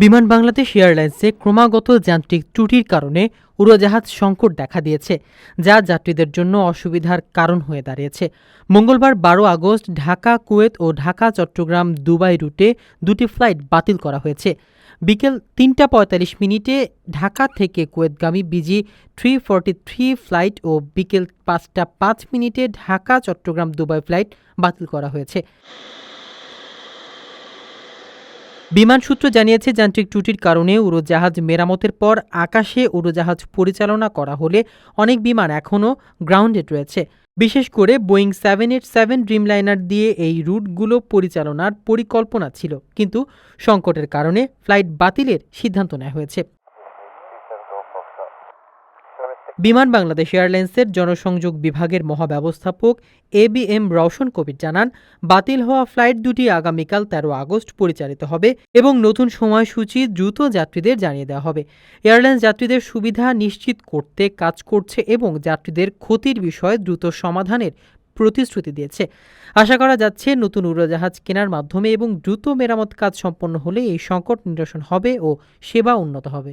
বিমান বাংলাদেশ এয়ারলাইন্সে ক্রমাগত যান্ত্রিক ত্রুটির কারণে উড়োজাহাজ সংকট দেখা দিয়েছে, যা যাত্রীদের জন্য অসুবিধার কারণ হয়ে দাঁড়িয়েছে। মঙ্গলবার বারো আগস্ট ঢাকা, কুয়েত ও ঢাকা, চট্টগ্রাম, দুবাই রুটে দুটি ফ্লাইট বাতিল করা হয়েছে। বিকেল তিনটা পঁয়তাল্লিশ মিনিটে ঢাকা থেকে কুয়েতগামী BG three forty three flight ও বিকেল পাঁচটা পাঁচ মিনিটে ঢাকা, চট্টগ্রাম, দুবাই ফ্লাইট বাতিল করা হয়েছে। বিমান সূত্র জানিয়েছে, যান্ত্রিক ত্রুটির কারণে উড়োজাহাজ মেরামতের পর আকাশে উড়োজাহাজ পরিচালনা করা হলে অনেক বিমান এখনও গ্রাউন্ডেড রয়েছে। বিশেষ করে Boeing seven eight seven Dreamliner দিয়ে এই রুটগুলো পরিচালনার পরিকল্পনা ছিল, কিন্তু সংকটের কারণে ফ্লাইট বাতিলের সিদ্ধান্ত নেওয়া হয়েছে। বিমান বাংলাদেশ এয়ারলাইন্সের জনসংযোগ বিভাগের মহাব্যবস্থাপক A B M Rowshan Kabir জানান, বাতিল হওয়া ফ্লাইট দুটি আগামীকাল তেরো আগস্ট পরিচালিত হবে এবং নতুন সময়সূচি দ্রুত যাত্রীদের জানিয়ে দেওয়া হবে। এয়ারলাইন্স যাত্রীদের সুবিধা নিশ্চিত করতে কাজ করছে এবং যাত্রীদের ক্ষতির বিষয়ে দ্রুত সমাধানের প্রতিশ্রুতি দিয়েছে। আশা করা যাচ্ছে নতুন উড়োজাহাজ কেনার মাধ্যমে এবং দ্রুত মেরামত কাজ সম্পন্ন হলে এই সংকট নিরসন হবে ও সেবা উন্নত হবে।